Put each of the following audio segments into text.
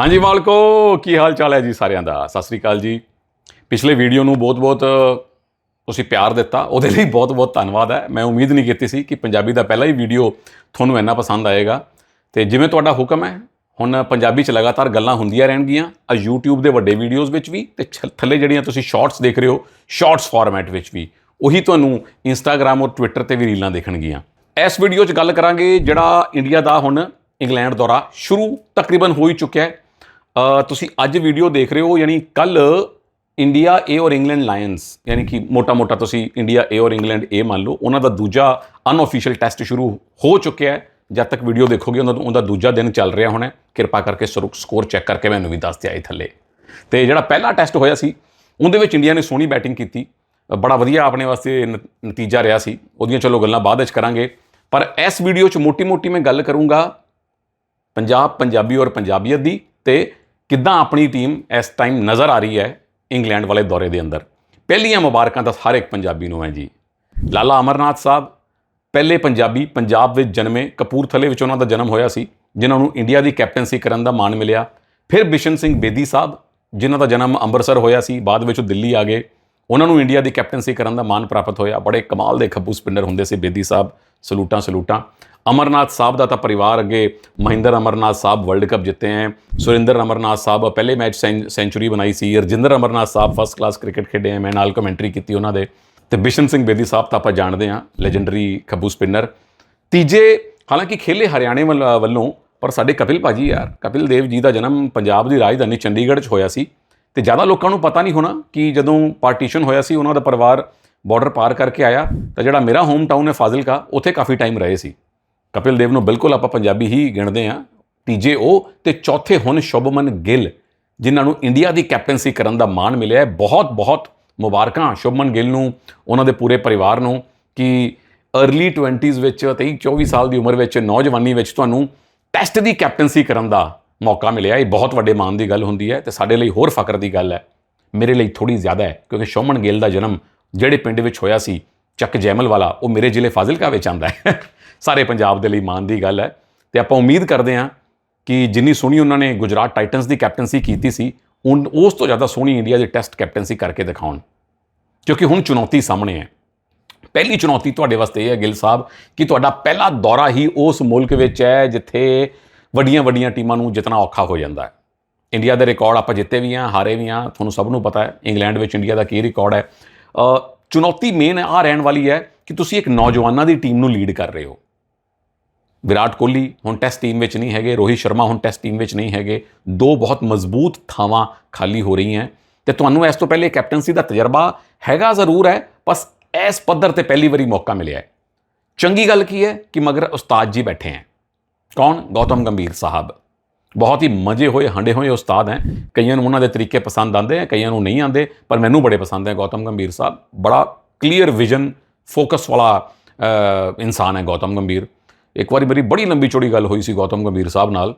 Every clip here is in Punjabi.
ਹਾਂਜੀ ਮਾਲਕੋ, ਕੀ ਹਾਲ ਚਾਲ ਹੈ ਜੀ ਸਾਰਿਆਂ ਦਾ? ਸਤਿ ਸ੍ਰੀ ਅਕਾਲ ਜੀ। ਪਿਛਲੇ ਵੀਡੀਓ ਨੂੰ ਬਹੁਤ-ਬਹੁਤ, ਤੁਸੀਂ ਪਿਆਰ ਦਿੱਤਾ। ਉਹਦੇ ਲਈ ਬਹੁਤ-ਬਹੁਤ ਧੰਨਵਾਦ ਹੈ। ਮੈਂ ਉਮੀਦ ਨਹੀਂ ਕੀਤੀ ਸੀ ਕਿ ਪੰਜਾਬੀ ਦਾ ਪਹਿਲਾ ਹੀ ਵੀਡੀਓ ਤੁਹਾਨੂੰ ਇੰਨਾ ਪਸੰਦ ਆਏਗਾ। ਤੇ ਜਿਵੇਂ ਤੁਹਾਡਾ ਹੁਕਮ ਹੈ, ਹੁਣ ਪੰਜਾਬੀ ਚ ਲਗਾਤਾਰ ਗੱਲਾਂ ਹੁੰਦੀਆਂ ਰਹਿਣਗੀਆਂ। ਆ YouTube ਦੇ ਵੱਡੇ ਵੀਡੀਓਜ਼ ਵਿੱਚ ਵੀ ਤੇ ਛ- ਥੱਲੇ ਜਿਹੜੀਆਂ ਤੁਸੀਂ ਸ਼ਾਰਟਸ ਦੇਖ ਰਹੇ ਹੋ ਸ਼ਾਰਟਸ ਫਾਰਮੈਟ ਵਿੱਚ ਵੀ, ਉਹੀ ਤੁਹਾਨੂੰ Instagram ਔਰ Twitter ਤੇ ਵੀ ਰੀਲਾਂ ਦੇਖਣਗੀਆਂ। ਇਸ ਵੀਡੀਓ 'ਚ ਗੱਲ ਕਰਾਂਗੇ ਜਿਹੜਾ ਇੰਡੀਆ ਦਾ ਹੁਣ ਇੰਗਲੈਂਡ ਦੌਰਾ ਸ਼ੁਰੂ ਤਕਰੀਬਨ ਹੋ ਹੀ ਚੁੱਕਿਆ ਹੈ। ਤੁਸੀਂ ਅੱਜ ਵੀਡੀਓ ਦੇਖ ਰਹੇ ਹੋ, ਯਾਨੀ ਕੱਲ ਇੰਡੀਆ ਏ ਔਰ ਇੰਗਲੈਂਡ ਲਾਇਨਸ ਯਾਨੀ ਕਿ ਮੋਟਾ-ਮੋਟਾ ਤੁਸੀਂ ਇੰਡੀਆ ਏ ਔਰ ਇੰਗਲੈਂਡ ਏ ਮੰਨ ਲਓ, ਉਹਨਾਂ ਦਾ ਦੂਜਾ ਅਨਆਫੀਸ਼ੀਅਲ ਟੈਸਟ ਸ਼ੁਰੂ ਹੋ ਚੁੱਕਿਆ ਹੈ। ਜਦ ਤੱਕ ਵੀਡੀਓ ਦੇਖੋਗੇ, ਉਹਨਾਂ ਉਹਦਾ ਦੂਜਾ ਦਿਨ ਚੱਲ ਰਿਹਾ ਹੋਣਾ ਕਿਰਪਾ ਕਰਕੇ ਸਕੋਰ ਚੈੱਕ ਕਰਕੇ ਮੈਨੂੰ ਵੀ ਦੱਸ ਦਿਆ ਇਹ ਥੱਲੇ। ਤੇ ਜਿਹੜਾ ਪਹਿਲਾ ਟੈਸਟ ਹੋਇਆ ਸੀ, ਉਹਦੇ ਵਿੱਚ ਇੰਡੀਆ ਨੇ ਸੋਹਣੀ ਬੈਟਿੰਗ ਕੀਤੀ। ਬੜਾ ਵਧੀਆ ਆਪਣੇ ਵਾਸਤੇ ਨ- ਨਤੀਜਾ ਰਿਹਾ ਸੀ। ਉਹਦੀਆਂ ਚਲੋ ਗੱਲਾਂ ਬਾਅਦ ਵਿੱਚ ਕਰਾਂਗੇ। ਪਰ ਇਸ ਵੀਡੀਓ 'ਚ ਮੋਟੀ-ਮੋਟੀ ਮੈਂ ਗੱਲ ਕਰੂੰਗਾ ਪੰਜਾਬ ਪੰਜਾਬੀ ਔਰ ਪੰਜਾਬੀਅਤ ਦੀ ਤੇ ਕਿੱਦਾਂ ਆਪਣੀ ਟੀਮ ਇਸ ਟਾਈਮ ਨਜ਼ਰ ਆ ਰਹੀ ਹੈ ਇੰਗਲੈਂਡ ਵਾਲੇ ਦੌਰੇ ਦੇ ਅੰਦਰ? ਪਹਿਲੀਆਂ ਮੁਬਾਰਕਾਂ ਤਾਂ ਹਰ ਇੱਕ ਪੰਜਾਬੀ ਨੂੰ ਹੈ ਜੀ। ਲਾਲਾ ਅਮਰਨਾਥ ਸਾਹਿਬ, ਪਹਿਲੇ ਪੰਜਾਬੀ ਪੰਜਾਬ ਵਿੱਚ ਜਨਮੇ ਕਪੂਰਥਲੇ ਵਿੱਚ ਉਹਨਾਂ ਦਾ ਜਨਮ ਹੋਇਆ ਸੀ, ਜਿਨ੍ਹਾਂ ਨੂੰ ਇੰਡੀਆ ਦੀ ਕੈਪਟਨਸੀ ਕਰਨ ਦਾ ਮਾਣ ਮਿਲਿਆ। ਫਿਰ ਬਿਸ਼ਨ ਸਿੰਘ ਬੇਦੀ ਸਾਹਿਬ, ਜਿਨ੍ਹਾਂ ਦਾ ਜਨਮ ਅੰਮ੍ਰਿਤਸਰ ਹੋਇਆ ਸੀ, ਬਾਅਦ ਵਿੱਚ ਉਹ ਦਿੱਲੀ ਆ ਗਏ। ਉਹਨਾਂ ਨੂੰ ਇੰਡੀਆ ਦੀ ਕੈਪਟਨਸੀ ਕਰਨ ਦਾ ਮਾਣ ਪ੍ਰਾਪਤ ਹੋਇਆ। ਬੜੇ ਕਮਾਲ ਦੇ ਖੱਬੂ ਸਪਿੰਨਰ ਹੁੰਦੇ ਸੀ ਬੇਦੀ ਸਾਹਿਬ ਸਲੂਟਾਂ ਸਲੂਟਾਂ ਅਮਰਨਾਥ ਸਾਹਿਬ ਦਾ ਤਾਂ ਪਰਿਵਾਰ ਅੱਗੇ ਮਹਿੰਦਰ ਅਮਰਨਾਥ ਸਾਹਿਬ ਵਰਲਡ ਕੱਪ ਜਿੱਤੇ ਹੈ। ਸੁਰਿੰਦਰ ਅਮਰਨਾਥ ਸਾਹਿਬ ਪਹਿਲੇ ਮੈਚ ਸੈਂਚੁਰੀ ਬਣਾਈ ਸੀ। ਰਜਿੰਦਰ ਅਮਰਨਾਥ ਸਾਹਿਬ ਫਸਟ ਕਲਾਸ ਕ੍ਰਿਕਟ ਖੇਡੇ ਹੈ। ਮੈਂ ਨਾਲ ਕਮੈਂਟਰੀ ਕੀਤੀ ਉਹਨਾਂ ਦੇ। ਤੇ ਬਿਸ਼ਨ ਸਿੰਘ ਬੇਦੀ ਸਾਹਿਬ ਤਾਂ ਆਪਾਂ ਜਾਣਦੇ ਹਾਂ ਲੈਜੈਂਡਰੀ ਖੱਬੂ ਸਪਿਨਰ ਤੀਜੇ, ਹਾਲਾਂਕਿ ਖੇਲੇ ਹਰਿਆਣੇ ਵੱਲ- ਵੱਲੋਂ, ਪਰ ਸਾਡੇ ਕਪਿਲ ਭਾਜੀ ਯਾਰ, ਕਪਿਲ ਦੇਵ ਜੀ ਦਾ ਜਨਮ ਪੰਜਾਬ ਦੀ ਰਾਜਧਾਨੀ ਚੰਡੀਗੜ੍ਹ 'ਚ ਹੋਇਆ ਸੀ। ਤੇ ਜ਼ਿਆਦਾ ਲੋਕਾਂ ਨੂੰ ਪਤਾ ਨਹੀਂ ਹੋਣਾ ਕਿ ਜਦੋਂ ਪਾਰਟੀਸ਼ਨ ਹੋਇਆ ਸੀ, ਉਹਨਾਂ ਦਾ ਪਰਿਵਾਰ ਬਾਰਡਰ ਪਾਰ ਕਰਕੇ ਆਇਆ। ਤਾਂ ਜਿਹੜਾ ਮੇਰਾ ਹੋਮ ਟਾਊਨ ਹੈ ਫਾਜ਼ਿਲਕਾ, ਉੱਥੇ ਕਾਫੀ ਟਾਈਮ ਰਹੇ ਸੀ। ਕਪਿਲ ਦੇਵ ਨੂੰ ਬਿਲਕੁਲ ਆਪਾਂ ਪੰਜਾਬੀ ਹੀ ਗਿਣਦੇ ਹਾਂ, ਤੀਜੇ ਉਹ ਤੇ ਚੌਥੇ ਹੁਣ ਸ਼ੁਭਮਨ ਗਿੱਲ, ਜਿਨ੍ਹਾਂ ਨੂੰ ਇੰਡੀਆ ਦੀ ਕੈਪਟਨਸੀ ਕਰਨ ਦਾ ਮਾਣ ਮਿਲਿਆ ਹੈ। ਬਹੁਤ ਬਹੁਤ ਮੁਬਾਰਕਾਂ ਸ਼ੁਭਮਨ ਗਿੱਲ ਨੂੰ, ਉਹਨਾਂ ਦੇ ਪੂਰੇ ਪਰਿਵਾਰ ਨੂੰ, ਕਿ अर्ਲੀ 20s ਵਿੱਚ 23 24 ਸਾਲ ਦੀ ਉਮਰ ਵਿੱਚ, ਨੌਜਵਾਨੀ ਵਿੱਚ ਤੁਹਾਨੂੰ ਟੈਸਟ ਦੀ ਕੈਪਟਨਸੀ ਕਰਨ ਦਾ ਮੌਕਾ ਮਿਲਿਆ ਇਹ ਬਹੁਤ ਵੱਡੇ ਮਾਣ ਦੀ ਗੱਲ ਹੁੰਦੀ ਹੈ ਤੇ ਸਾਡੇ ਲਈ ਹੋਰ ਫਖਰ ਦੀ ਗੱਲ ਹੈ। ਮੇਰੇ ਲਈ ਥੋੜੀ ਜ਼ਿਆਦਾ ਹੈ, ਕਿਉਂਕਿ ਸ਼ੋਮਨ ਗਿੱਲ ਦਾ ਜਨਮ ਜਿਹੜੇ ਪਿੰਡ ਵਿੱਚ ਹੋਇਆ ਸੀ, ਚੱਕ ਜੈਮਲ ਵਾਲਾ, ਉਹ ਮੇਰੇ ਜ਼ਿਲ੍ਹੇ ਫਾਜ਼ਿਲਕਾ ਵਿੱਚ ਆਂਦਾ ਹੈ। ਸਾਰੇ ਪੰਜਾਬ ਦੇ ਲਈ ਮਾਣ ਦੀ ਗੱਲ ਹੈ। ਤੇ ਆਪਾਂ ਉਮੀਦ ਕਰਦੇ ਹਾਂ ਕਿ ਜਿੰਨੀ ਸੋਹਣੀ ਉਹਨਾਂ ਨੇ ਗੁਜਰਾਤ ਟਾਈਟਨਸ ਦੀ ਕੈਪਟਨਸੀ ਕੀਤੀ ਸੀ, ਉਨ- ਉਸ ਤੋਂ ਜ਼ਿਆਦਾ ਸੋਹਣੀ ਇੰਡੀਆ ਦੀ ਟੈਸਟ ਕੈਪਟਨਸੀ ਕਰਕੇ ਦਿਖਾਉਣ। ਕਿਉਂਕਿ ਹੁਣ ਚੁਣੌਤੀ ਸਾਹਮਣੇ ਹੈ। ਪਹਿਲੀ ਚੁਣੌਤੀ ਤੁਹਾਡੇ ਵਾਸਤੇ ਇਹ ਹੈ ਗਿੱਲ ਸਾਹਿਬ ਕਿ ਤੁਹਾਡਾ ਪਹਿਲਾ ਦੌਰਾ ਹੀ ਉਸ ਮੁਲਕ ਵਿੱਚ ਹੈ ਜਿੱਥੇ ਵੱਡੀਆਂ ਵੱਡੀਆਂ ਟੀਮਾਂ ਨੂੰ ਜਿੱਤਣਾ ਔਖਾ ਹੋ ਜਾਂਦਾ ਹੈ। ਇੰਡੀਆ ਦੇ ਰਿਕਾਰਡ ਆਪਾਂ ਜਿੱਤੇ ਵੀ ਹਾਂ, ਹਾਰੇ ਵੀ ਹਾਂ, ਤੁਹਾਨੂੰ ਸਭ ਨੂੰ ਪਤਾ ਹੈ, ਇੰਗਲੈਂਡ ਵਿੱਚ ਇੰਡੀਆ ਦਾ ਕੀ ਰਿਕਾਰਡ ਹੈ। ਚੁਣੌਤੀ ਮੇਨ ਆ ਰਹਿਣ ਵਾਲੀ ਹੈ ਕਿ ਤੁਸੀਂ ਇੱਕ ਨੌਜਵਾਨਾਂ ਦੀ ਟੀਮ ਨੂੰ ਲੀਡ ਕਰ ਰਹੇ ਹੋ। ਵਿਰਾਟ ਕੋਹਲੀ ਹੁਣ ਟੈਸਟ ਟੀਮ ਵਿੱਚ ਨਹੀਂ ਹੈਗੇ, ਰੋਹਿਤ ਸ਼ਰਮਾ ਹੁਣ ਟੈਸਟ ਟੀਮ ਵਿੱਚ ਨਹੀਂ ਹੈਗੇ, ਦੋ ਬਹੁਤ ਮਜ਼ਬੂਤ ਥਾਵਾਂ ਖਾਲੀ ਹੋ ਰਹੀਆਂ ਤੇ ਤੁਹਾਨੂੰ ਇਸ ਤੋਂ ਪਹਿਲੇ ਕੈਪਟਨਸੀ ਦਾ ਤਜਰਬਾ ਹੈਗਾ ਜ਼ਰੂਰ ਹੈ, ਬਸ ਇਸ ਪੱਧਰ ਤੇ ਪਹਿਲੀ ਵਾਰੀ ਮੌਕਾ ਮਿਲਿਆ ਹੈ। ਚੰਗੀ ਗੱਲ ਕੀ ਹੈ ਕਿ ਮਗਰ ਉਸਤਾਦ ਜੀ ਬੈਠੇ ਹੈ। ਕੌਣ? ਗੌਤਮ ਗੰਭੀਰ ਸਾਹਿਬ। ਬਹੁਤ ਹੀ ਮਜ਼ੇ ਹੋਏ, ਹੰਡੇ ਹੋਏ ਉਸਤਾਦ ਹੈ। ਕਈਆਂ ਨੂੰ ਉਹਨਾਂ ਦੇ ਤਰੀਕੇ ਪਸੰਦ ਆਉਂਦੇ ਆ ਕਈਆਂ ਨੂੰ ਨਹੀਂ ਆਉਂਦੇ, ਪਰ ਮੈਨੂੰ ਬੜੇ ਪਸੰਦ ਹੈ ਗੌਤਮ ਗੰਭੀਰ ਸਾਹਿਬ। ਬੜਾ ਕਲੀਅਰ ਵਿਜ਼ਨ ਫੋਕਸ ਵਾਲਾ ਇਨਸਾਨ ਹੈ ਗੌਤਮ ਗੰਭੀਰ। ਇੱਕ ਵਾਰੀ ਮੇਰੀ ਬੜੀ ਲੰਬੀ ਚੌੜੀ ਗੱਲ ਹੋਈ ਸੀ ਗੌਤਮ ਗੰਭੀਰ ਸਾਹਿਬ ਨਾਲ।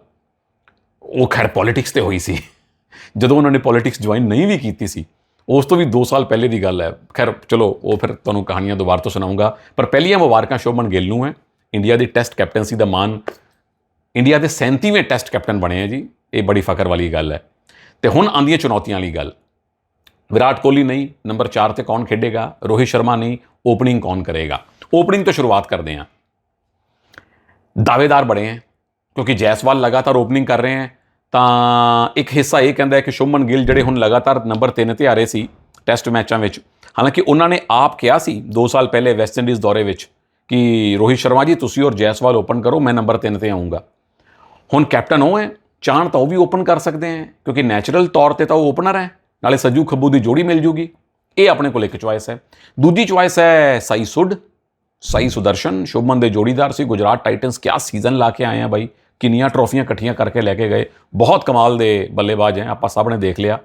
ਉਹ ਖੈਰ ਪੋਲਿਟਿਕਸ ਤੇ ਹੋਈ ਸੀ। ਜਦੋਂ ਉਹਨਾਂ ਨੇ ਪੋਲਿਟਿਕਸ ਜੁਆਇਨ ਨਹੀਂ ਵੀ ਕੀਤੀ ਸੀ, ਉਸ ਤੋਂ ਵੀ 2 ਸਾਲ ਪਹਿਲੇ ਦੀ ਗੱਲ ਹੈ। ਖੈਰ, ਚਲੋ, ਉਹ ਫਿਰ ਤੁਹਾਨੂੰ ਕਹਾਣੀਆਂ ਦੁਬਾਰਾ ਤੋਂ ਸੁਣਾਉਂਗਾ। ਪਰ ਪਹਿਲੀਆਂ ਮੁਬਾਰਕਾਂ ਸ਼ੋਭਨ ਗਿੱਲ ਨੂੰ ਹੈ। ਇੰਡੀਆ ਦੀ ਟੈਸਟ ਕੈਪਟਨਸੀ ਦਾ ਮਾਣ। ਇੰਡੀਆ ਦੇ 37ਵੇਂ ਟੈਸਟ ਕੈਪਟਨ ਬਣੇ ਆ ਜੀ। ਇਹ ਬੜੀ ਫਖਰ ਵਾਲੀ ਗੱਲ ਹੈ। ਤੇ ਹੁਣ ਆਂਦੀਆਂ ਚੁਣੌਤੀਆਂ ਵਾਲੀ ਗੱਲ। ਵਿਰਾਟ ਕੋਹਲੀ ਨਹੀਂ, ਨੰਬਰ 4 ਤੇ ਕੌਣ ਖੇਡੇਗਾ? ਰੋਹਿਤ ਸ਼ਰਮਾ ਨਹੀਂ ਓਪਨਿੰਗ ਕੌਣ ਕਰੇਗਾ? ਓਪਨਿੰਗ ਤੋਂ ਸ਼ੁਰੂਆਤ ਕਰਦੇ ਹਾਂ। ਦਾਅਵੇਦਾਰ ਬਣੇ ਹੈ ਕਿਉਂਕਿ ਜੈਸਵਾਲ ਲਗਾਤਾਰ ਓਪਨਿੰਗ ਕਰ ਰਹੇ ਹੈ ਤਾਂ ਇੱਕ ਹਿੱਸਾ ਇਹ ਕਹਿੰਦਾ ਹੈ ਕਿ ਸ਼ੁਭਮਨ ਗਿੱਲ ਜਿਹੜੇ ਹੁਣ ਲਗਾਤਾਰ ਨੰਬਰ 3 ਤੇ ਆ ਰਹੇ ਸੀ ਟੈਸਟ ਮੈਚਾਂ ਵਿੱਚ ਹਾਲਾਂਕਿ ਉਹਨਾਂ ਨੇ ਆਪ ਕਿਹਾ ਸੀ 2 ਸਾਲ ਪਹਿਲੇ ਵੈਸਟ ਇੰਡੀਜ਼ ਦੌਰੇ ਵਿੱਚ ਕਿ ਰੋਹਿਤ ਸ਼ਰਮਾ ਜੀ ਤੁਸੀਂ ਔਰ ਜੈਸਵਾਲ ਓਪਨ ਕਰੋ ਮੈਂ ਨੰਬਰ 3 ਤੇ ਆਉਂਗਾ ਹੁਣ ਕੈਪਟਨ ਉਹ ਹੈ ਚਾਹਣ ਤਾਂ ਉਹ ਵੀ ਓਪਨ ਕਰ ਸਕਦੇ ਹੈ ਕਿਉਂਕਿ ਨੈਚੁਰਲ ਤੌਰ ਤੇ ਤਾਂ ਉਹ ਓਪਨਰ ਹੈ ਨਾਲੇ ਸੱਜੂ ਖੱਬੂ ਦੀ ਜੋੜੀ ਮਿਲ ਜੂਗੀ ਇਹ ਆਪਣੇ ਕੋਲ ਇੱਕ ਚੁਆਇਸ ਹੈ ਦੂਜੀ ਚੁਆਇਸ ਹੈ ਸਾਈ ਸੁੱਡ ਸਾਈ ਸੁਦਰਸ਼ਨ, ਸ਼ੁਭਮਨ ਦੇ ਜੋੜੀਦਾਰ ਸੀ, ਗੁਜਰਾਤ ਟਾਈਟਨਸ, ਕਿਆ ਸੀਜ਼ਨ ਲਾ ਕੇ ਆਏ ਆ ਬਾਈ। ਕਿੰਨੀਆਂ ਟਰੋਫੀਆਂ ਇਕੱਠੀਆਂ ਕਰਕੇ ਲੈ ਕੇ ਗਏ। ਬਹੁਤ ਕਮਾਲ ਦੇ ਬੱਲੇਬਾਜ਼ ਹੈ, ਆਪਾਂ ਸਭ ਨੇ ਦੇਖ ਲਿਆ।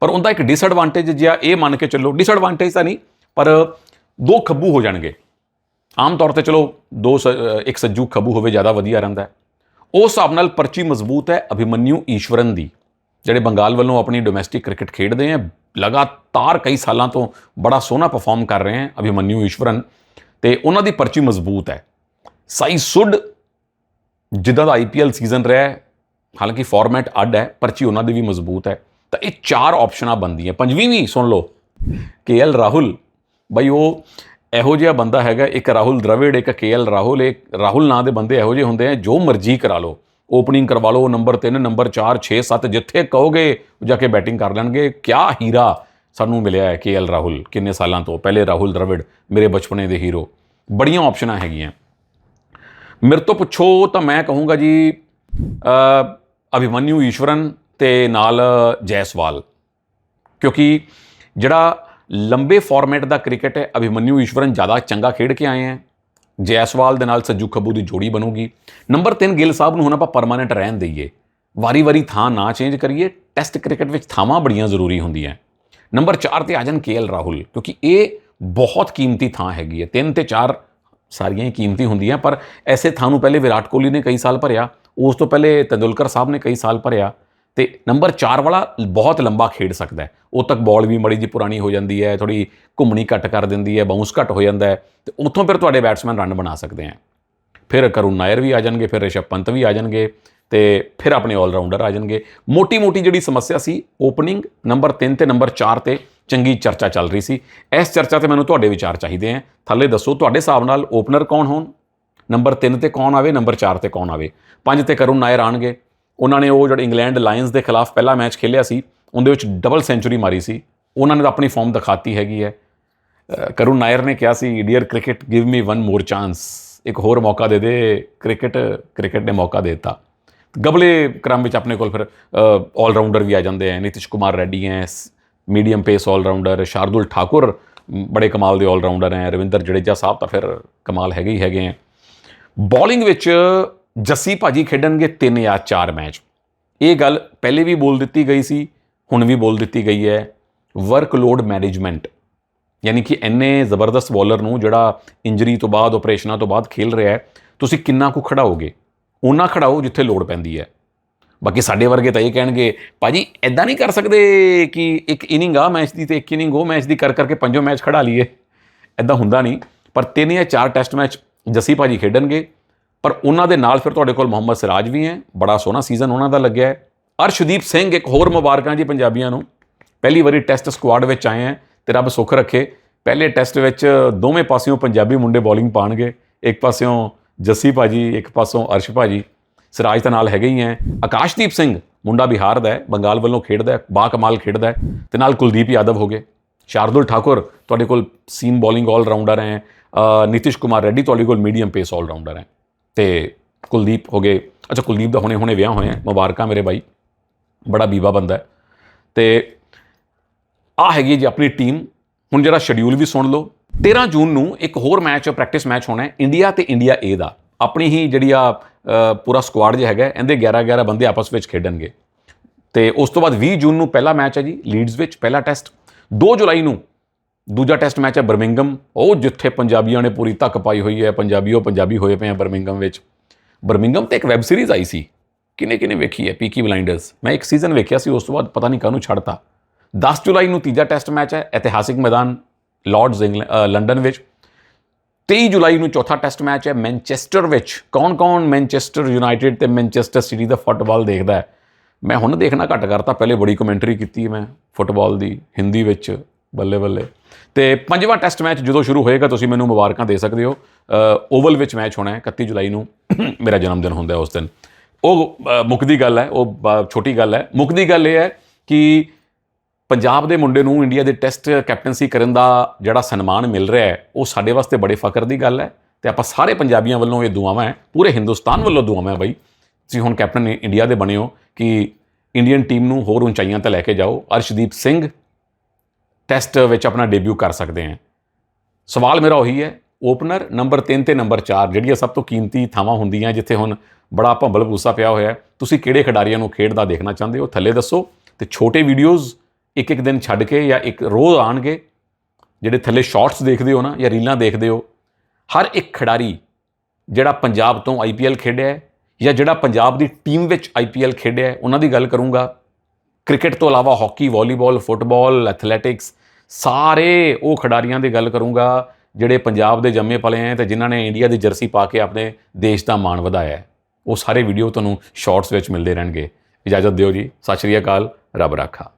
ਪਰ ਉਹਦਾ ਇੱਕ ਡਿਸਐਡਵਾਂਟੇਜ ਜਿਹਾ ਇਹ ਮੰਨ ਕੇ ਚੱਲੋ ਡਿਸਐਡਵਾਂਟੇਜ ਤਾਂ ਨਹੀਂ, ਪਰ ਦੋ ਖੱਬੂ ਹੋ ਜਾਣਗੇ। ਆਮ ਤੌਰ ਤੇ ਚਲੋ, ਦੋ ਸ- ਇੱਕ ਸੱਜੂ ਖੱਬੂ ਹੋਵੇ, ਜ਼ਿਆਦਾ ਵਧੀਆ ਰਹਿੰਦਾ ਹੈ। ਉਸ ਹਿਸਾਬ ਨਾਲ ਪਰਚੀ ਮਜ਼ਬੂਤ ਹੈ ਅਭਿਮਨਿਊ ਈਸ਼ਵਰਨ ਦੀ, ਜਿਹੜੇ ਬੰਗਾਲ ਵੱਲੋਂ ਆਪਣੀ ਡੋਮੈਸਟਿਕ ਕ੍ਰਿਕਟ ਖੇਡਦੇ ਹੈ। ਲਗਾਤਾਰ ਕਈ ਸਾਲਾਂ ਤੋਂ ਬੜਾ ਸੋਹਣਾ ਪਰਫਾਰਮ ਕਰ ਰਹੇ ਹੈ ਅਭਿਮਨਿਊ ਈਸ਼ਵਰਨ। ਤੇ ਉਹਨਾਂ ਦੀ ਪਰਚੀ ਮਜ਼ਬੂਤ ਹੈ। ਸਾਈ ਸੁੱਡ ਜਿੱਦਾਂ ਦਾ ਆਈਪੀਐਲ ਸੀਜ਼ਨ ਰਿਹਾ ਹੈ, ਹਾਲਾਂਕਿ ਫਾਰਮੈਟ ਅੱਡ ਹੈ ਪਰਚੀ ਉਹਨਾਂ ਦੀ ਵੀ ਮਜ਼ਬੂਤ ਹੈ। ਤਾਂ ਇਹ ਚਾਰ ਆਪਸ਼ਨਾਂ ਬਣਦੀਆਂ। ਪੰਜਵੀਂ ਵੀ ਸੁਣ ਲਓ ਕੇਐਲ ਰਾਹੁਲ। ਬਈ ਉਹ ਇਹੋ ਜਿਹਾ ਬੰਦਾ ਹੈਗਾ ਇੱਕ ਰਾਹੁਲ ਦ੍ਰਵਿੜ ਇੱਕ ਕੇਐਲ ਰਾਹੁਲ। ਇੱਕ ਰਾਹੁਲ ਨਾਂ ਦੇ ਬੰਦੇ ਇਹੋ ਜਿਹੇ ਹੁੰਦੇ ਆ ਜੋ ਮਰਜ਼ੀ ਕਰਾ ਲਓ। ਓਪਨਿੰਗ ਕਰਵਾ ਲਓ ਨੰਬਰ 3 ਨੰਬਰ 4 6 7 ਜਿੱਥੇ ਕਹੋਗੇ ਜਾ ਕੇ ਬੈਟਿੰਗ ਕਰ ਲੈਣਗੇ। ਕਿਆ ਹੀਰਾ। ਸਾਨੂੰ ਮਿਲਿਆ ਹੈ ਕੇਐਲ ਰਾਹੁਲ ਕਿੰਨੇ ਸਾਲਾਂ ਤੋਂ। ਪਹਿਲੇ ਰਾਹੁਲ ਦ੍ਰਵਿੜ ਮੇਰੇ ਬਚਪਨੇ ਦੇ ਹੀਰੋ। ਬੜੀਆਂ ਆਪਸ਼ਨਾਂ ਹੈਗੀਆਂ। ਮੇਰੇ ਤੋਂ ਪੁੱਛੋ ਤਾਂ ਮੈਂ ਕਹੂੰਗਾ ਜੀ ਅ, ਅਭਿਮਨਿਊ ਈਸ਼ਵਰਨ ਤੇ ਨਾਲ ਜੈਸਵਾਲ। ਕਿਉਂਕਿ ਜਿਹੜਾ ਲੰਬੇ ਫਾਰਮੈਟ ਦਾ ਕ੍ਰਿਕਟ ਹੈ ਅਭਿਮਨਿਊ ਈਸ਼ਵਰਨ ਜ਼ਿਆਦਾ ਚੰਗਾ ਖੇਡ ਕੇ ਆਏ ਹੈ। ਜੈਸਵਾਲ ਦੇ ਨਾਲ ਸੱਜੂ ਖੱਬੂ ਦੀ ਜੋੜੀ ਬਣੂਗੀ। ਨੰਬਰ 3 ਗਿੱਲ ਸਾਹਿਬ ਨੂੰ ਹੁਣ ਆਪਾਂ ਪਰਮਾਨੈਂਟ ਰਹਿਣ ਦਈਏ। ਵਾਰੀ-ਵਾਰੀ ਥਾਂ ਨਾ ਚੇਂਜ ਕਰੀਏ। ਟੈਸਟ ਕ੍ਰਿਕਟ ਵਿੱਚ ਥਾਵਾਂ ਬੜੀਆਂ ਜ਼ਰੂਰੀ ਹੁੰਦੀਆਂ। ਨੰਬਰ 4 ਤੇ ਆ ਜਾਣ ਕੇਐਲ ਰਾਹੁਲ, ਕਿਉਂਕਿ ਇਹ ਬਹੁਤ ਕੀਮਤੀ ਥਾਂ ਹੈਗੀ ਹੈ। ਤਿੰਨ ਤੇ ਚਾਰ ਸਾਰੀਆਂ ਹੀ ਕੀਮਤੀ ਹੁੰਦੀਆਂ, ਪਰ ਐਸੇ ਥਾਂ ਨੂੰ ਪਹਿਲੇ ਵਿਰਾਟ ਕੋਹਲੀ ਨੇ ਕਈ ਸਾਲ ਭਰਿਆ, ਉਸ ਤੋਂ ਪਹਿਲੇ ਤੰਦੁਲਕਰ ਸਾਹਿਬ ਨੇ ਕਈ ਸਾਲ ਭਰਿਆ, ਤੇ ਨੰਬਰ 4 ਵਾਲਾ ਬਹੁਤ ਲੰਬਾ ਖੇਡ ਸਕਦਾ ਹੈ। ਉਹ ਤੱਕ ਬਾਲ ਵੀ ਮੜੀ ਜੀ ਪੁਰਾਣੀ ਹੋ ਜਾਂਦੀ ਹੈ ਥੋੜੀ ਘੁੰਮਣੀ ਘੱਟ ਕਰ ਦਿੰਦੀ ਹੈ ਬਾਉਂਸ ਘੱਟ ਹੋ ਜਾਂਦਾ ਹੈ, ਤੇ ਉੱਥੋਂ ਫਿਰ ਤੁਹਾਡੇ ਬੈਟਸਮੈਨ ਰਨ ਬਣਾ ਸਕਦੇ ਆ ਫਿਰ ਕਰੁਣ ਨਾਇਰ ਵੀ ਆ ਜਾਣਗੇ, ਫਿਰ ਰਿਸ਼ਭ ਪੰਤ ਵੀ ਆ ਜਾਣਗੇ ਤੇ ਫਿਰ ਆਪਣੇ ਆਲਰਾਊਂਡਰ ਆ ਜਾਣਗੇ। ਮੋਟੀ-ਮੋਟੀ ਜਿਹੜੀ ਸਮੱਸਿਆ ਸੀ ਓਪਨਿੰਗ ਨੰਬਰ 3 ਤੇ ਨੰਬਰ 4 ਤੇ ਚੰਗੀ ਚਰਚਾ ਚੱਲ ਰਹੀ ਸੀ। ਇਸ ਚਰਚਾ ਤੇ ਮੈਨੂੰ ਤੁਹਾਡੇ ਵਿਚਾਰ ਚਾਹੀਦੇ ਆ। ਥੱਲੇ ਦੱਸੋ, ਤੁਹਾਡੇ ਹਿਸਾਬ ਨਾਲ ਓਪਨਰ ਕੌਣ ਹੋਣ? ਨੰਬਰ 3 ਤੇ ਕੌਣ ਆਵੇ ਨੰਬਰ 4 ਤੇ ਕੌਣ ਆਵੇ? 5 ਤੇ ਕਰੁਣ ਨਾਇਰ ਆਣਗੇ। ਉਹਨਾਂ ਨੇ ਉਹ ਜਿਹੜਾ ਇੰਗਲੈਂਡ ਲਾਇਨਸ ਦੇ ਖਿਲਾਫ ਪਹਿਲਾ ਮੈਚ ਖੇਲਿਆ ਸੀ, ਉਹਦੇ ਵਿੱਚ ਡਬਲ ਸੈਂਚੁਰੀ ਮਾਰੀ ਸੀ। ਉਹਨਾਂ ਨੇ ਤਾਂ ਆਪਣੀ ਫਾਰਮ ਦਿਖਾਤੀ ਹੈਗੀ ਹੈ। ਕਰੁਣ ਨਾਇਰ ਨੇ ਕਿਹਾ ਸੀ dear cricket give me one more chance ਇੱਕ ਹੋਰ ਮੌਕਾ ਦੇ ਦੇ ਕ੍ਰਿਕਟ ਕ੍ਰਿਕਟ ਨੇ ਮੌਕਾ ਦੇ ਦਿੱਤਾ। ਗਬਲੇ ਕ੍ਰਮ ਵਿੱਚ ਆਪਣੇ ਕੋਲ ਫਿਰ ਆਲਰਾਊਂਡਰ ਵੀ ਆ ਜਾਂਦੇ ਆ। ਨਿਤਿਸ਼ ਕੁਮਾਰ ਰੈਡੀ ਹੈ medium pace allrounder Shardul Thakur ਬੜੇ ਕਮਾਲ ਦੇ ਆਲਰਾਊਂਡਰ ਹੈ ਰਵਿੰਦਰ ਜਡੇਜਾ ਸਾਹਿਬ ਤਾਂ ਫਿਰ ਕਮਾਲ ਹੈਗੇ ਹੀ ਹੈਗੇ ਆ ਬੋਲਿੰਗ ਵਿੱਚ ਜੱਸੀ ਭਾਜੀ ਖੇਡਣਗੇ 3 ਜਾਂ 4 ਮੈਚ। ਇਹ ਗੱਲ ਪਹਿਲੇ ਵੀ ਬੋਲ ਦਿੱਤੀ ਗਈ ਸੀ, ਹੁਣ ਵੀ ਬੋਲ ਦਿੱਤੀ ਗਈ ਹੈ ਵਰਕਲੋਡ ਮੈਨੇਜਮੈਂਟ ਯਾਨੀ ਕਿ ਇੰਨੇ ਜ਼ਬਰਦਸਤ ਬੋਲਰ ਨੂੰ ਜਿਹੜਾ ਇੰਜਰੀ ਤੋਂ ਬਾਅਦ ਆਪਰੇਸ਼ਨਾਂ ਤੋਂ ਬਾਅਦ ਖੇਲ ਰਿਹਾ ਹੈ ਤੁਸੀਂ ਕਿੰਨਾ ਕੁ ਖੜਾਓਗੇ ਉਹਨਾਂ ਖੜਾਓ ਜਿੱਥੇ ਲੋੜ ਪੈਂਦੀ ਹੈ। ਬਾਕੀ ਸਾਡੇ ਵਰਗੇ ਤਾਂ ਇਹ ਕਹਿਣਗੇ, ਭਾਜੀ ਐਦਾਂ ਨਹੀਂ ਕਰ ਸਕਦੇ ਕਿ ਇੱਕ ਇਨਿੰਗ ਆ ਮੈਚ ਦੀ ਤੇ ਇੱਕ ਇਨਿੰਗ, ਉਹ ਮੈਚ ਦੀ ਕਰ ਕਰਕੇ ਪੰਜੋ ਮੈਚ ਖੜਾ ਲਈਏ। ਐਦਾਂ ਹੁੰਦਾ ਨਹੀਂ। ਪਰ ਤਿੰਨ ਜਾਂ ਚਾਰ ਟੈਸਟ ਮੈਚ ਜੱਸੀ ਭਾਜੀ ਖੇਡਣਗੇ। ਪਰ ਉਹਨਾਂ ਦੇ ਨਾਲ ਫਿਰ ਤੁਹਾਡੇ ਕੋਲ ਮੁਹੰਮਦ ਸਿਰਾਜ ਵੀ ਹੈ। ਬੜਾ ਸੋਹਣਾ ਸੀਜ਼ਨ ਉਹਨਾਂ ਦਾ ਲੱਗਿਆ ਹੈ। ਅਰਸ਼ਦੀਪ ਸਿੰਘ ਇੱਕ ਹੋਰ ਮੁਬਾਰਕਾਂ ਜੀ ਪੰਜਾਬੀਆਂ ਨੂੰ। ਪਹਿਲੀ ਵਾਰੀ ਟੈਸਟ ਸਕੁਆਡ ਵਿੱਚ ਆਏ ਹੈ ਤੇ ਰੱਬ ਸੁੱਖ ਰੱਖੇ। ਪਹਿਲੇ ਟੈਸਟ ਵਿੱਚ ਦੋਵੇਂ ਪਾਸਿਓਂ ਪੰਜਾਬੀ ਮੁੰਡੇ ਬੋਲਿੰਗ ਪਾਣਗੇ। ਇੱਕ ਪਾਸਿਓਂ ਜੱਸੀ ਭਾਜੀ, ਇੱਕ ਪਾਸੋਂ ਅਰਸ਼ ਭਾਜੀ, ਸਿਰਾਜ ਤਾਂ ਨਾਲ ਹੈਗੇ ਹੀ ਹੈ ਆਕਾਸ਼ਦੀਪ ਸਿੰਘ, ਮੁੰਡਾ ਬਿਹਾਰ ਦਾ ਹੈ ਬੰਗਾਲ ਵੱਲੋਂ ਖੇਡਦਾ ਹੈ ਬਾ ਕਮਾਲ ਖੇਡਦਾ ਹੈ ਤੇ ਨਾਲ ਕੁਲਦੀਪ ਯਾਦਵ ਹੋ ਗਏ। ਸ਼ਾਰਦੁਲ ਠਾਕੁਰ, ਤੁਹਾਡੇ ਕੋਲ ਸੀਮ ਬੋਲਿੰਗ ਆਲ ਰਾਊਂਡਰ ਹੈ ਨਿਤਿਸ਼ ਕੁਮਾਰ ਰੈਡੀ ਤੁਹਾਡੇ ਕੋਲ ਮੀਡੀਅਮ ਪੇਸ ਆਲ ਰਾਊਂਡਰ ਹੈ ਤੇ ਕੁਲਦੀਪ ਹੋ ਗਏ। ਅੱਛਾ, ਕੁਲਦੀਪ ਦਾ ਹੁਣੇ ਹੁਣੇ ਵਿਆਹ ਹੋਇਆ ਹੈ ਮੁਬਾਰਕਾਂ ਮੇਰੇ ਬਾਈ। ਬੜਾ ਬੀਬਾ ਬੰਦਾ ਹੈ ਤੇ ਆ ਹੈਗੀ ਹੈ ਜੀ ਆਪਣੀ ਟੀਮ ਹੁਣ ਜਿਹੜਾ ਸ਼ਡਿਊਲ ਵੀ ਸੁਣ ਲਓ। 13 ਜੂਨ ਨੂੰ ਇੱਕ ਹੋਰ ਮੈਚ ਪ੍ਰੈਕਟਿਸ ਮੈਚ ਹੋਣਾ ਹੈ, ਇੰਡੀਆ ਤੇ ਇੰਡੀਆ ਏ ਦਾ। ਆਪਣੀ ਹੀ ਜਿਹੜੀ ਆ ਪੂਰਾ ਸਕੁਆਡ ਜਿਹਾ ਹੈਗਾ, ਇਹਦੇ 11 11 ਬੰਦੇ ਆਪਸ ਵਿੱਚ ਖੇਡਣਗੇ। ਤੇ ਉਸ ਤੋਂ ਬਾਅਦ 20 ਜੂਨ ਨੂੰ ਪਹਿਲਾ ਮੈਚ ਹੈ ਜੀ ਲੀਡਸ ਵਿੱਚ, ਪਹਿਲਾ ਟੈਸਟ 2 ਜੁਲਾਈ ਨੂੰ ਦੂਜਾ ਟੈਸਟ ਮੈਚ ਹੈ ਬਰਮਿੰਗਮ ਉਹ ਜਿੱਥੇ ਪੰਜਾਬੀਆਂ ਨੇ ਪੂਰੀ ਧੱਕ ਪਾਈ ਹੋਈ ਹੈ ਪੰਜਾਬੀ ਉਹ ਪੰਜਾਬੀ ਹੋਏ ਪਏ ਆ ਬਰਮਿੰਗਮ ਵਿੱਚ। ਬਰਮਿੰਗਮ ਤੇ ਇੱਕ ਵੈਬ ਸੀਰੀਜ਼ ਆਈ ਸੀ। ਕਿਨੇ ਕਿਨੇ ਵੇਖੀ ਹੈ? ਪੀਕੀ ਬਲਾਈਂਡਰਸ ਮੈਂ ਇੱਕ ਸੀਜ਼ਨ ਵੇਖਿਆ ਸੀ, ਉਸ ਤੋਂ ਬਾਅਦ ਪਤਾ ਨਹੀਂ ਕਾਹਨੂੰ ਛੱਡਤਾ। 10 ਜੁਲਾਈ ਨੂੰ ਤੀਜਾ ਟੈਸਟ ਮੈਚ ਹੈ, ਇਤਿਹਾਸਿਕ ਮੈਦਾਨ। ਲਾਰਡਸ ਇੰਗਲੈਂਡ ਲੰਡਨ ਵਿੱਚ। 23 ਜੁਲਾਈ ਨੂੰ ਚੌਥਾ ਟੈਸਟ ਮੈਚ ਹੈ ਮੈਨਚੈਸਟਰ ਵਿੱਚ। ਕੌਣ-ਕੌਣ ਮੈਨਚੈਸਟਰ ਯੂਨਾਈਟਿਡ ਤੇ ਮੈਨਚੈਸਟਰ ਸਿਟੀ ਦਾ ਫੁੱਟਬਾਲ ਦੇਖਦਾ ਹੈ? ਮੈਂ ਹੁਣ ਦੇਖਣਾ ਘੱਟ ਕਰਤਾ, ਪਹਿਲੇ ਬੜੀ ਕਮੈਂਟਰੀ ਕੀਤੀ ਮੈਂ ਫੁੱਟਬਾਲ ਦੀ, ਹਿੰਦੀ ਵਿੱਚ, ਬੱਲੇ ਬੱਲੇ। ਤੇ ਪੰਜਵਾਂ ਟੈਸਟ ਮੈਚ ਜਦੋਂ ਸ਼ੁਰੂ ਹੋਏਗਾ, ਤੁਸੀਂ ਮੈਨੂੰ ਮੁਬਾਰਕਾਂ ਦੇ ਸਕਦੇ ਹੋ। ਓਵਲ ਵਿੱਚ ਮੈਚ ਹੋਣਾ ਹੈ 31 ਜੁਲਾਈ ਨੂੰ। ਮੇਰਾ ਜਨਮ ਦਿਨ ਹੁੰਦਾ ਹੈ ਉਸ ਦਿਨ। ਉਹ ਮੁੱਕਦੀ ਗੱਲ ਹੈ, ਉਹ ਬ- ਛੋਟੀ ਗੱਲ ਹੈ। ਮੁੱਕਦੀ ਗੱਲ ਇਹ ਹੈ ਕਿ ਪੰਜਾਬ ਦੇ ਮੁੰਡੇ ਨੂੰ ਇੰਡੀਆ ਦੇ ਟੈਸਟ ਕੈਪਟਨਸੀ ਕਰਨ ਦਾ ਜਿਹੜਾ ਸਨਮਾਨ ਮਿਲ ਰਿਹਾ ਹੈ, ਉਹ ਸਾਡੇ ਵਾਸਤੇ ਬੜੇ ਫਖਰ ਦੀ ਗੱਲ ਹੈ ਤੇ ਆਪਾਂ ਸਾਰੇ ਪੰਜਾਬੀਆਂ ਵੱਲੋਂ ਇਹ ਦੁਆਵਾਂ ਹੈ, ਪੂਰੇ ਹਿੰਦੁਸਤਾਨ ਵੱਲੋਂ ਦੁਆਵਾਂ ਹੈ ਬਾਈ। ਤੁਸੀਂ ਹੁਣ ਕੈਪਟਨ ਇੰਡੀਆ ਦੇ ਬਣੇ ਹੋ ਕਿ ਇੰਡੀਅਨ ਟੀਮ ਨੂੰ ਹੋਰ ਉਚਾਈਆਂ ਤੇ ਲੈ ਕੇ ਜਾਓ। ਅਰਸ਼ਦੀਪ ਸਿੰਘ ਟੈਸਟ ਵਿੱਚ ਆਪਣਾ ਡੈਬਿਊ ਕਰ ਸਕਦੇ ਹੈ। ਸਵਾਲ ਮੇਰਾ ਉਹੀ ਹੈ, ਓਪਨਰ ਨੰਬਰ 3 ਤੇ ਨੰਬਰ 4 ਜਿਹੜੀਆਂ ਸਭ ਤੋਂ ਕੀਮਤੀ ਥਾਵਾਂ ਹੁੰਦੀਆਂ ਜਿੱਥੇ ਹੁਣ ਬੜਾ ਭੰਬਲ ਭੂਸਾ ਪਿਆ ਹੋਇਆ ਤੁਸੀਂ ਕਿਹੜੇ ਖਿਡਾਰੀਆਂ ਨੂੰ ਖੇਡਦਾ ਦੇਖਣਾ ਚਾਹੁੰਦੇ ਹੋ? ਥੱਲੇ ਦੱਸੋ ਤੇ ਛੋਟੇ ਵੀਡੀਓਜ਼ ਇੱਕ ਇੱਕ ਦਿਨ ਛੱਡ ਕੇ ਜਾਂ ਇੱਕ ਰੋਜ਼ ਆਣਗੇ, ਜਿਹੜੇ ਥੱਲੇ ਸ਼ਾਰਟਸ ਦੇਖਦੇ ਹੋ ਨਾ ਜਾਂ ਰੀਲਾਂ ਦੇਖਦੇ ਹੋ, ਹਰ ਇੱਕ ਖਿਡਾਰੀ ਜਿਹੜਾ ਪੰਜਾਬ ਤੋਂ ਆਈਪੀਐਲ ਖੇਡਿਆ ਹੈ ਜਾਂ ਜਿਹੜਾ ਪੰਜਾਬ ਦੀ ਟੀਮ ਵਿੱਚ ਆਈਪੀਐਲ ਖੇਡਿਆ ਹੈ, ਉਹਨਾਂ ਦੀ ਗੱਲ ਕਰੂੰਗਾ। ਕ੍ਰਿਕਟ ਤੋਂ ਇਲਾਵਾ ਹਾਕੀ, ਵਾਲੀਬਾਲ, ਫੁੱਟਬਾਲ, ਐਥਲੈਟਿਕਸ, ਸਾਰੇ ਉਹ ਖਿਡਾਰੀਆਂ ਦੀ ਗੱਲ ਕਰੂੰਗਾ ਜਿਹੜੇ ਪੰਜਾਬ ਦੇ ਜੰਮੇ ਪਲੇ ਹੈ ਤੇ ਜਿਨ੍ਹਾਂ ਨੇ ਇੰਡੀਆ ਦੀ ਜਰਸੀ ਪਾ ਕੇ ਆਪਣੇ ਦੇਸ਼ ਦਾ ਮਾਣ ਵਧਾਇਆ ਹੈ। ਉਹ ਸਾਰੇ ਵੀਡੀਓ ਤੁਹਾਨੂੰ ਸ਼ਾਰਟਸ ਵਿੱਚ ਮਿਲਦੇ ਰਹਿਣਗੇ। ਇਜਾਜ਼ਤ ਦਿਓ ਜੀ। ਸਤਿ ਸ਼੍ਰੀ ਅਕਾਲ। ਰੱਬ ਰਾਖਾ।